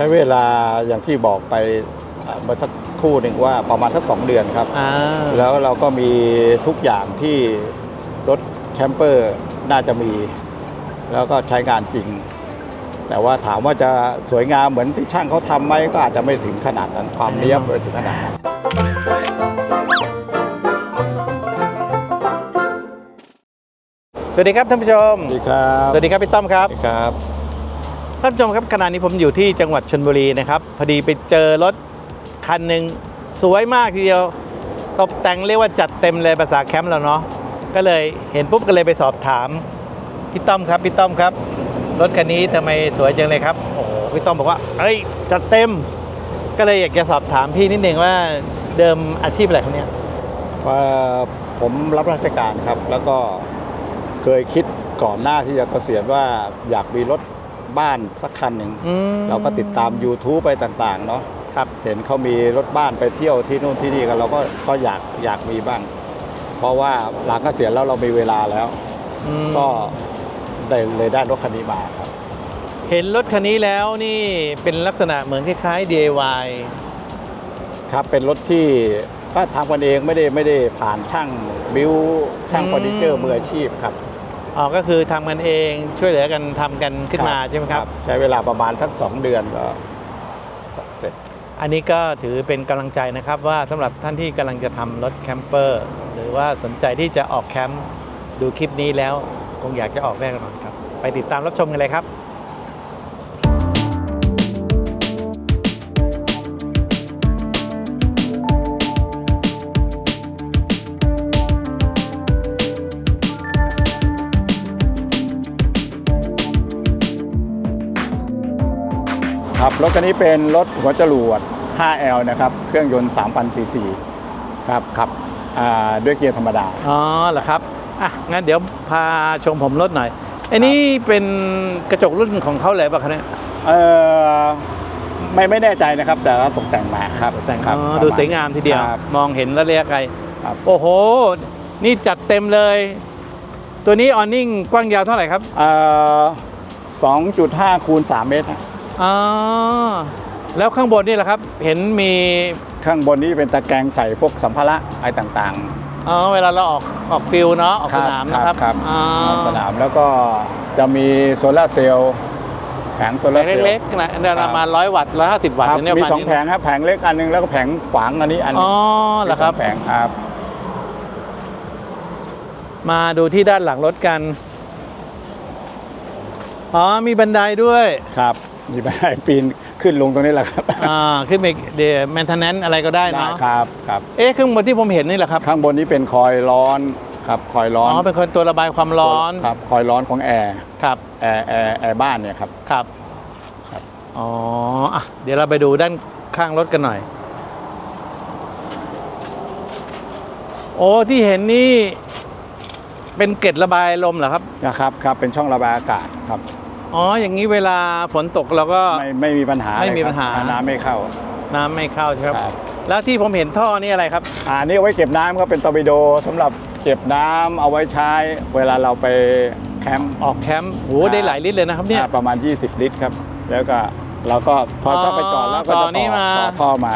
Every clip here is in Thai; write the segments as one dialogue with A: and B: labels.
A: ช้เวลาอย่างที่บอกไปอ่าเมื่อสักครู่หนึ่งว่าประมาณสักสองเดือนครับ
B: อ่า
A: แล้วเราก็มีทุกอย่างที่รถแคมเปอร์น่าจะมี แล้วก็ใช้งานจริง แต่ว่าถามว่าจะสวยงามเหมือนที่ช่างเขาทำไหมก็อาจจะไม่ถึงขนาดนั้นความเนียบไม่ถึงขนาดนั้น
B: สวัสดีครับท่านผู้ชม
A: สวัสดีครับ
B: สวัสดีครับพี่ต้อมครับ
A: สวัสดีครับ
B: ท่านผู้ชมครับขณะนี้ผมอยู่ที่จังหวัดชนบุรีนะครับพอดีไปเจอรถคันหนึ่งสวยมากทีเดียวตกแต่งเรียกว่าจัดเต็มเลยภาษาแคมป์เราเนาะก็เลยเห็นปุ๊บก็เลยไปสอบถามพี่ต้อมครับพี่ต้อมครับรถคันนี้ทำไมสวยจังเลยครับโอ้พี่ต้อมบอกว่าเอ้ยจัดเต็ม ก็เลยอยากจะสอบถามพี่นิดนึงว่าเดิมอาชีพอะไรคนเนี้ย
A: ผมรับราชการครับ แล้วก็เคยคิดก่อนหน้าที่จะเกษียณว่าอยากมีรถ บ้านสักคันหนึ่ง
B: อืม
A: เราก็ติดตาม YouTube ไปต่างๆเนาะ
B: ครับ
A: เห็นเขามีรถบ้านไปเที่ยวที่นู่นที่นี่กันเราก็ก็อยากอยากมีบ้าง เพราะว่าหลังเกษียณแล้วเรามีเวลาแล้ว
B: อืม
A: ก็ได้เลยได้รถคันนี้มาครับ
B: เห็นรถคันนี้แล้วนี่เป็นลักษณะเหมือนคล้ายๆ DIY
A: ครับเป็นรถที่ก็ทำกันเองไม่ได้ไม่ได้ผ่านช่างบิวช่าง
B: อืม
A: เฟอร์นิเจอร์มืออาชีพครับ
B: อ๋อก็คือทำกันเองช่วยเหลือกันทำกันขึ้นมา
A: ครับ
B: ใช่ไหมครับ
A: ใช้เวลาประมาณทั้งสองเดือนก็เสร็จ
B: อันนี้ก็ถือเป็นกำลังใจนะครับว่าสำหรับท่านที่กำลังจะทำรถแคมเปอร์หรือว่าสนใจที่จะออกแคมป์ดูคลิปนี้แล้ว คงอยากจะออกแน่นอนครับ ไปติดตามรับชมกันเลยครับ
A: ครับรถคันนี้เป็นรถหัวจรวด 5L นะครับเครื่องยนต์ 3,000 ซีซีครับขับอ่าด้วยเกียร์ธรรมดา
B: อ๋อเหรอครับอะงั้นเดี๋ยวพาชมผมรถหน่อยอันนี้เป็นกระจกรุ่นของเขาเลยป่ะครับเนี่ย
A: เออไม่ไม่แน่ใจนะครับ แต่ว่าตกแต่งมาครับ
B: แต่ง
A: ครับ
B: อ๋อ
A: ประ
B: ดู
A: ณ
B: สวยงามทีเดียว
A: ครับ
B: มองเห็นระยะไกล
A: ครับ
B: โอ้โห นี่จัดเต็มเลย ตัวนี้ออนนิ่งกว้างยาวเท่าไหร่ครับ
A: เอ่อ2.5คูณ3เมตรฮะ
B: อ๋อแล้วข้างบนนี่แหละครับ เห็นมี
A: ข้างบนนี้เป็นตะแกรงใส่พวกสัมภาระอะไรต่าง
B: อ๋อเวลาเราออกออกฟิลเนาะออก
A: ค
B: ส
A: รับ
B: นามนะครับ
A: ครับ
B: อ๋อ
A: ๆออกสนามแล้วก็จะมีโซลาร์เซลล์แผงโซ
B: แผ
A: ลาร์
B: ง
A: เซลล์
B: เล็กๆนะเดินประมาณร้อยวัตต์ร้อยห้าสิบวัตต์
A: ครับ
B: เนี่ย
A: มี
B: ประาณ
A: สอง
B: นี้
A: แผงครับแผงเล็กอันหนึงแล้วก็แผงขวางอันนี้อันหนึ
B: อ๋
A: ง
B: อเหรอครับ
A: มีสงแผงครับ
B: มาดูที่ด้านหลังรถกัน อ๋อมีบันไดด้วย
A: ครับ มีบันไดปีนขึ้นลงตรงนี้แหละครับ
B: อ่าขึ้นไปเดี๋ยวแมนเทนแนนอะไรก็ได้
A: ได้
B: เนาะ
A: ครับครับ
B: เอ๊ะข้างบนที่ผมเห็นนี่แหละครับ
A: ข้างบนนี้เป็นคอยร้อนครับคอยร้
B: อ๋
A: อน
B: อเป็นคนตัวระบายความร้อน
A: ครับคอยร้อนของแอร์
B: ครับ
A: แอร์แอร์แอร์บ้านเนี่ยครับ
B: ครับ
A: ครับ
B: อ๋ออะเดี๋ยวเราไปดูด้านข้างรถกันหน่อย โอ้ที่เห็นนี่เป็นเกล็ดระบายลมเหรอครับ
A: นะครับครับเป็นช่องระบายอากาศครับ
B: อ๋อ อย่างนี้เวลาฝนตกเราก็
A: ไม่ไม่มีปัญหา
B: ไม่มี
A: เลยครับ
B: ปัญหา
A: น้ำไม่เข้า
B: น้ำไม่เข้าใช่ไหมครับ
A: ครับ
B: แล้วที่ผมเห็นท่อนี่อะไรครับ
A: อ่านี่เอาไว้เก็บน้ำครับเป็นตอร์ปิโดสำหรับเก็บน้ำเอาไว้ใช้ เวลาเราไปแคมป์
B: ออกแคมป์โห
A: ครับ
B: ได้หลายลิตรเลยนะครับเนี่ย
A: อ่าประมาณ 20 ลิตรครับ แล้วก็เราก็พอ
B: อ๋อ
A: ถ้าไปจอดแล้วก็
B: ต่
A: จะ
B: อนี้
A: ต่อ
B: มา
A: ต่อท่อมา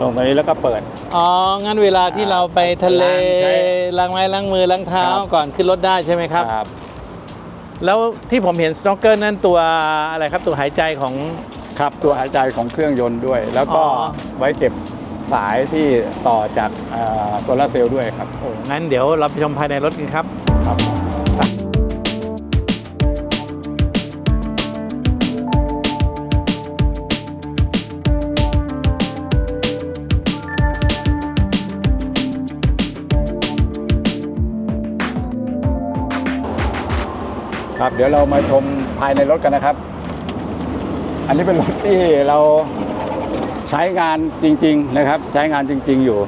A: ลงตรงนี้แล้วก็เปิด
B: อ๋อ งั้นเวลาที่เราไปทะเล
A: ล้างใช้
B: ล้างไม้ล้างมือล้างเท้า
A: ครับ
B: ก่อนขึ้นรถได้ใช่ไหมครับ
A: ครับ
B: แล้วที่ผมเห็นสโนว์เกิลนั่นตัวอะไรครับตัวหายใจของ
A: ครับตัวหายใจของเครื่องยนต์ด้วย แล้วก็
B: อ๋อ
A: ไว้เก็บสายที่ต่อจากโซลาร์เซลล์ด้วยครับ
B: โอ้งั้นเดี๋ยวเราไปชมภายในรถกันครับ
A: ครับ ครับเดี๋ยวเรามาชมภายในรถกันนะครับ อันนี้เป็นรถที่เราใช้งานจริง ๆ นะครับ ใช้งานจริง ๆ อยู่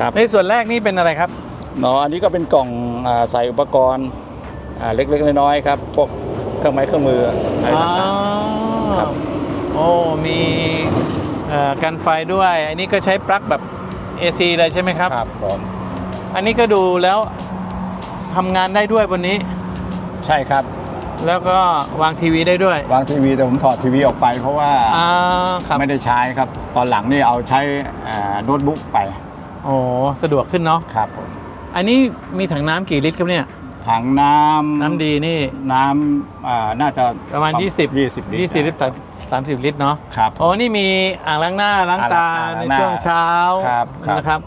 A: ครับ
B: ในส่วนแรกนี่เป็นอะไรครับ
A: เนาะอันนี้ก็เป็นกล่องอาใส่อุปกรณ์อ่าเล็กๆน้อยๆครับพวกเครื่องไม้เครื่องมืออะไร
B: อ๋อ
A: ต่างๆครับ
B: โอ้มีเอ่อกันไฟด้วย อันนี้ก็ใช้ปลั๊กแบบ AC เลยใช่ไหมครับ
A: ครับผม
B: อันนี้ก็ดูแล้วทำงานได้ด้วยบนนี้
A: ใช่ครับ
B: แล้วก็วางทีวีได้ด้วย
A: วางทีวีแต่ผมถอดทีวีออกไป เพราะว่า
B: อ่าครับ
A: ไม่ได้ใช้ครับ ตอนหลังนี่เอาใช้อ่าโน้ตบุ๊กไป
B: โอ้สะดวกขึ้นเนาะ
A: ครับผม
B: อันนี้มีถังน้ำกี่ลิตรครับเนี่ย
A: ถังน้ำ
B: น้ำดีนี่
A: น้ำอ่าน่าจะ
B: ประมาณ 20
A: 20ลิตร
B: 20ลิตรสามสิบลิตรเนาะ
A: ครับ
B: โอ้นี่มีอ่างล้างหน้าล้างตา
A: อ่าง
B: ใน
A: ล้างหน้า
B: ช่วงเช้า
A: ครับครับ
B: นะครับ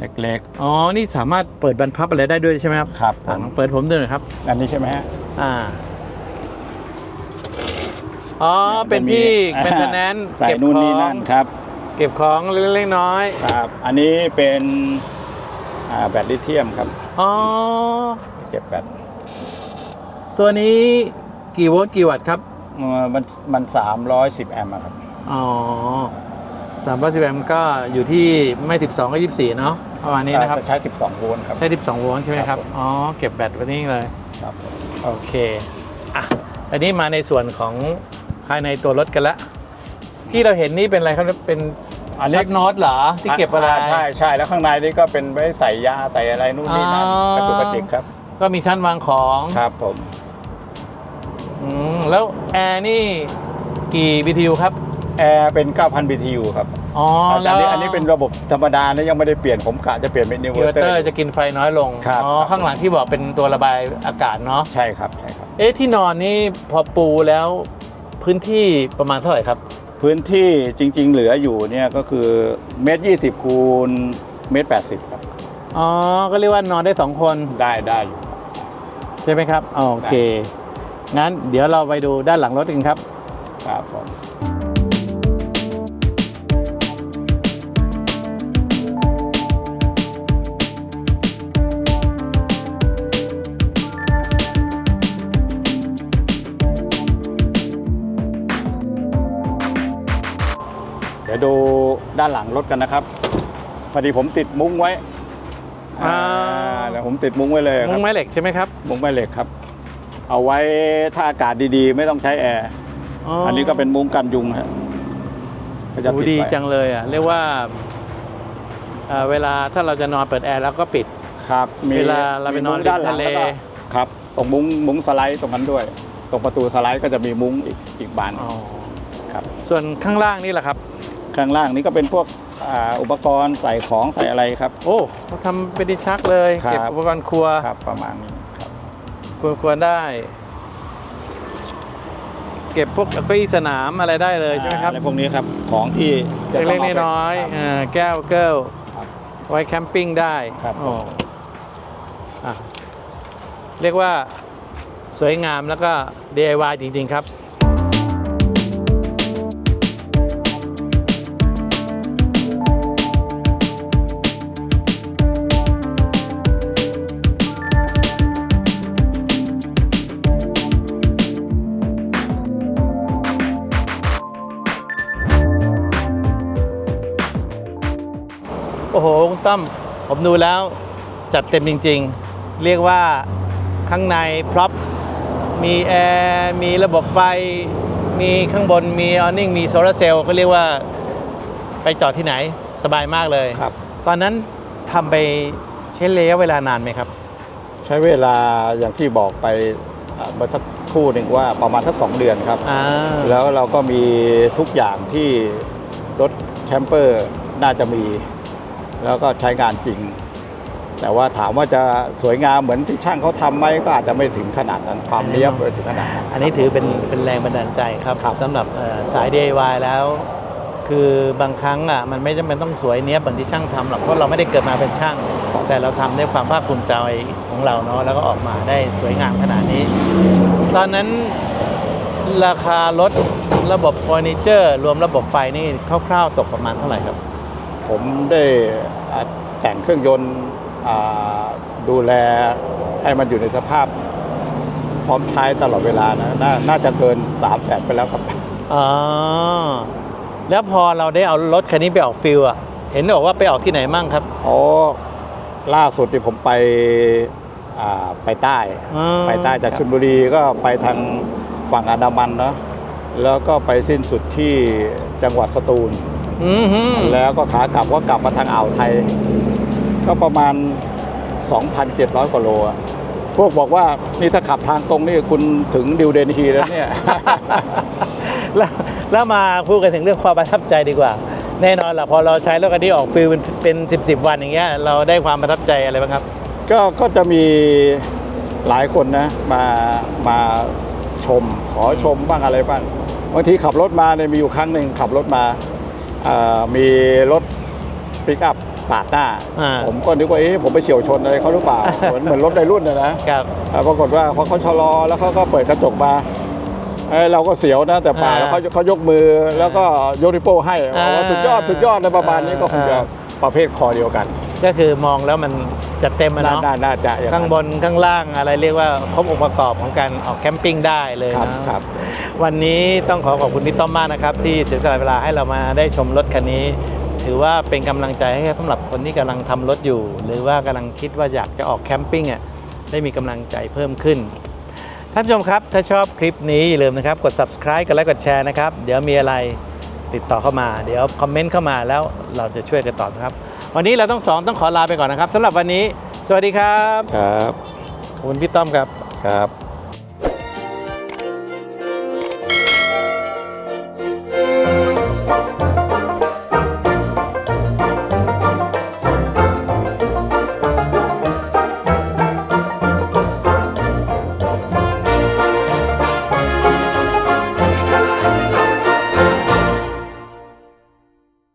A: เล็ก
B: อ๋อ นี่สามารถเปิดบรรพับอะไรได้ด้วยใช่ไหมครับ
A: ครับผม
B: อะลองเปิดผมดูหน่อยครับ
A: ๆอันนี้ใช่ไหมฮะ
B: อ่า อ๋อ เป็นที่
A: มั
B: เป็น
A: มี
B: ทนแนน
A: ใส่
B: เก็บ
A: นู่น
B: ขอ
A: นี่
B: ง
A: นั่นครับ
B: เก็บของเล็กๆน้อย
A: ครับ อันนี้เป็นอ่าแบตลิเธียมครับ
B: ๆอ๋อ
A: เก็บแบต
B: ตัวนี้กี่โวลต์กี่วัตต์ครับ
A: เอ่อมันมันสามร้อยสิบแอมป์อะครับ
B: อ๋อ สามร้อยสิบแอมป์ก็อยู่ที่ไม่12ก็24เนาะประมาณนี้นะครับ
A: จะใช้ 12 โวลต์ครับ
B: ใช้ 12 โวลต์ใช่ไหมค
A: ครั
B: รับ
A: บ ผม
B: อ๋อ เก็บแบตไว้นี่เลย
A: ครับผม
B: โอเค อะ อันนี้มาในส่วนของภายในตัวรถกันละ ที่เราเห็นนี่เป็นอะไรครับ เป็น
A: อันนี้
B: ชัดน็อตเหรอ ที่เก็บอะไรา
A: ใช่ใช่แล้วข้างในนี่ก็เป็นไว้ใส่ยาใส่อะไรนู่นนี่นั่น
B: อ๋อ
A: กระจุกกระจิกครับ
B: ก็มีชั้นวางของ
A: ครับผม
B: อืมแล้วแอร์นี่กี่ BTU ครับ
A: แอร์เป็น 9,000 BTU ครับ
B: อ๋อ
A: อั
B: แล้ว
A: นนี้อันนี้เป็นระบบธรรมดานะยังไม่ได้เปลี่ยนผมกะจะเปลี่ยนเป็นนิว
B: อินเวอร์
A: เตอ
B: เตอร์
A: ร์
B: จะกินไฟน้อยลง
A: ครับ
B: อ๋อ
A: ครับ
B: ข้างหลังที่บอกเป็นตัวระบายอากาศเนาะ
A: ใช่ครับใช่ครับ
B: เอ๊ะที่นอนนี่พอปูแล้วพื้นที่ประมาณเท่าไหร่ครับ
A: พื้นที่จริง ๆ เหลืออยู่เนี่ยก็คือเมตรยี่สิบคูณเมตรแปดสิบครับ
B: อ๋อก็เรียกว่านอนได้สองคน
A: ได้ได้อยู่ครับ
B: ใช่ไหมครับโอเคงั้นเดี๋ยวเราไปดูด้านหลังรถกันครับ
A: ครับผม ดี๋ยวดูด้านหลังรถกันนะครับพอดีผมติดมุ้งไว้
B: อ่า
A: เดี๋ยวผมติดมุ้งไว้เลยค
B: มุ้
A: รับ
B: งไม้เหล็กใช่ไหมครับ
A: มุ้งแม่เหล็กครับ เอาไว้ถ้าอากาศดีๆ ไม่ต้องใช้แอร์อันนี้ก็เป็นมุ้งกันยุงฮะก็จะ
B: โอ้
A: ติด
B: ดี
A: ไว้
B: จังเลยอะเรียกว่าเอ่อเวลาถ้าเราจะนอนเปิดแอร์แล้วก็ปิด
A: ครับ
B: เวลาเราไปนอน
A: มุ้งด้านหลัง
B: ริมทะเล
A: แล้วก็ครับตรงมุ้งมุ้งสไลด์ตรงนั้นด้วย ตรงประตูสไลด์ก็จะมีมุ้งอีกอีกบาน
B: อ๋อ
A: ครับ
B: ส่วนข้างล่างนี่แหละครับ
A: ข้างล่างนี้ก็เป็นพวกอ่าอุปกรณ์ใส่ของใส่อะไรครับ
B: โอ้เขาทำเป็นดินชักเลย
A: ครับ
B: เก็บอุปกรณ์ครัว
A: ครับประมาณนี้ครับ
B: ครัวครัวได้ เก็บพวกเก้าอี้สนามอะไรได้เลยใช่ไหมครับ
A: อะไรพวกนี้ครับของที่จะต้
B: เล็
A: ง
B: ก
A: อาไป
B: ๆน้อย
A: ครับ
B: ๆเอ่อแก้วเกิล
A: ครับ
B: ไว้แคมปิ้งได้
A: ครับ
B: โอ้อะเรียกว่าสวยงามแล้วก็ DIY จริง ๆ ครับ โอ้โห คุณตั้มผมดูแล้ว จัดเต็มจริง ๆ เรียกว่าข้างในพร็อพมีแอร์มีระบบไฟ มีข้างบนมีออนิ่งมีโซลาร์เซลล์ก็เรียกว่าไปจอดที่ไหนสบายมากเลย
A: ครับ
B: ตอนนั้นทำไปใช้ระยะเวลานานไหมครับ
A: ใช้เวลาอย่างที่บอกไปอ่าเมื่อสักครู่หนึ่งว่าประมาณสักสองเดือนครับ
B: อ่า
A: แล้วเราก็มีทุกอย่างที่รถแคมเปอร์น่าจะมี แล้วก็ใช้งานจริง แต่ว่าถามว่าจะสวยงามเหมือนที่ช่างเขาทำไหมก็อาจจะไม่ถึงขนาดนั้นความเนี้ยบไม่ถึงขนาดนั้น
B: อันนี้ถือเป็นเป็นแรงบันดาลใจครับ
A: ครับ
B: สำหรับเอ่อสาย DIY แล้ว คือบางครั้งอะมันไม่จำเป็นต้องสวยเนี้ยบเหมือนที่ช่างทำหรอกเพราะเราไม่ได้เกิดมาเป็นช่าง แต่เราทำด้วยความภาคภูมิใจของเราเนาะแล้วก็ออกมาได้สวยงามขนาดนี้ ตอนนั้นราคารถระบบเฟอร์นิเจอร์ รวมระบบไฟนี่คร่าวๆตกประมาณเท่าไหร่ครับ
A: ผมได้อ่าแต่งเครื่องยนต์อ่าดูแลให้มันอยู่ในสภาพพร้อมใช้ตลอดเวลานะนาน่าจะเกิน3 0 0แสนไปแล้วครับ
B: อ๋อแล้วพอเราได้เอารถคันนี้ไปออกฟิลอะเห็นบอกว่าไปออกที่ไหนมั่งครับ
A: อ๋อล่าสุดที่ผมไปอ่าไปใต้
B: อืม
A: ไปใต้จากชลบุรีก็ไปทางฝั่งอันดามันเนาะแล้วก็ไปสิ้นสุดที่จังหวัดสตูล
B: อืมฮึ
A: แล้วก็ขากลับก็กลับมาทางอ่าวไทย ก็ประมาณ 2,700 กว่าโลอะพวกบอกว่านี่ถ้าขับทางตรงนี่คุณถึงดิวเดนฮีแล้วเนี่ย
B: แล้วแล้วมาพูดกันถึงเรื่องความประทับใจดีกว่า แน่นอนแหละพอเราใช้รถคันนี้ออกฟิลเป็นเป็นสิบสิบวันอย่างเงี้ยเราได้ความประทับใจอะไรบ้างครับ
A: ก็ก็จะมีหลายคนนะมามาชมขอชมบ้างอะไรบ้างบางทีขับรถมาเนี่ยมีอยู่ครั้งหนึ่งขับรถมาเอ่อ มีรถปิกอัพปาดหน้า
B: อ่า
A: ผมก็นึกว่าเอ๊ะผมไปเฉียวชนอะไรเขาหรือเปล่า เหมือนเหมือนรถในรุ่นนะนะครับอ่าปรากฏว่าพอเขาชะลอแล้วเขาก็เปิดกระจกมาเอ้ยเราก็เสียวนะแต่ป่า
B: อ่า
A: แล้วเขาเขายกมือแล้วก็ยกริวโป้ให้บอกว่า
B: อ่า
A: สุดยอดสุดยอดในประมาณนี้ก็คงจะ
B: อ่า
A: ประเภทคอเดียวกัน
B: ก็คือมองแล้วมันจัดเต็มอะ
A: น่า
B: เนาะ
A: น่าน่าจะอย่าง
B: ข้างบ
A: นั้น
B: นข้างล่างอะไรเรียกว่าครบองค์ประกอบของการออกแคมปิ้งได้เลย
A: ครับ
B: นะ ครับวันนี้ต้องขอขอบคุณพี่ต้อมมากนะครับ ที่เสียสละเวลาให้เรามาได้ชมรถคันนี้ ถือว่าเป็นกำลังใจให้สำหรับคนที่กำลังทำรถอยู่ หรือว่ากำลังคิดว่าอยากจะออกแคมปิ้งอะได้มีกำลังใจเพิ่มขึ้น ท่านผู้ชมครับถ้าชอบคลิปนี้อย่าลืมนะครับ กด subscribe กดไลค์กดแชร์นะครับ เดี๋ยวมีอะไรติดต่อเข้ามา เดี๋ยวคอมเมนต์เข้ามาแล้วเราจะช่วยกันตอบนะครับ วันนี้เราต้องสองต้องขอลาไปก่อนนะครับสำหรับวันนี้ สวัสดีครับ
A: ครับ
B: ขอบคุณพี่ต้อมครับ
A: ครับ